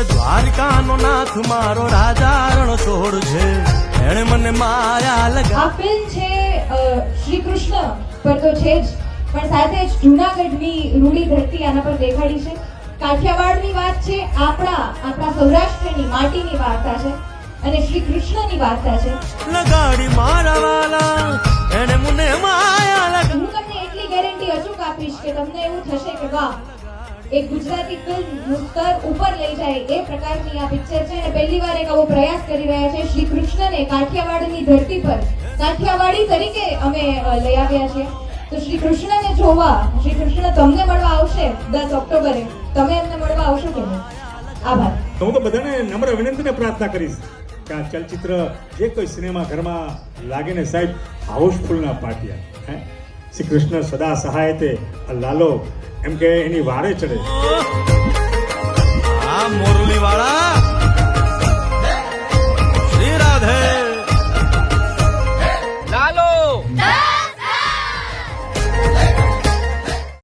નાથ મારો રાજા રણછોડ છે એણે મને માયા લગા આ ફિલ્મ છે શ્રી કૃષ્ણ પર તો છે જ. પણ સાથે જ જૂનાગઢની રૂડી ધરતી આના પર દેખાડી છે. કાઠિયાવાડની વાત છે આપણા આપણા સૌરાષ્ટ્રની માટીની વાર્તા છે અને શ્રી કૃષ્ણની વાર્તા છે. લગાડી મારા વાલા એણે મને માયા લગા હું તમને એટલી ગેરંટી અચૂક આપીશ કે તમને એવું થશે કે વાહ એક ગુજરાતી ફિલ્મ સ્તર ઉપર લઈ જાય એ પ્રકારની આ પિક્ચર છે અને પહેલી વાર એક આવો પ્રયાસ કરી રહ્યા છે શ્રી કૃષ્ણને કાઠિયાવાડની ધરતી પર. કાઠિયાવાડી તરીકે અમે લઈ આવ્યા છીએ તો શ્રી કૃષ્ણને જોવા, શ્રી કૃષ્ણ તમને મળવા આવશે દસ ઓક્ટોબરે. તમે એમને મળવા આવશો કે આભાર. હું તો બધાને નમ્ર વિનંતીને પ્રાર્થના કરીશ કે આ ચલચિત્ર જે કોઈ સિનેમા ઘરમાં લાગે ને સાહેબ, હાઉસફુલના પાટિયા, હે? શ્રી કૃષ્ણ સદા સહાયતે લાલો એમ કે એની વારે ચડે.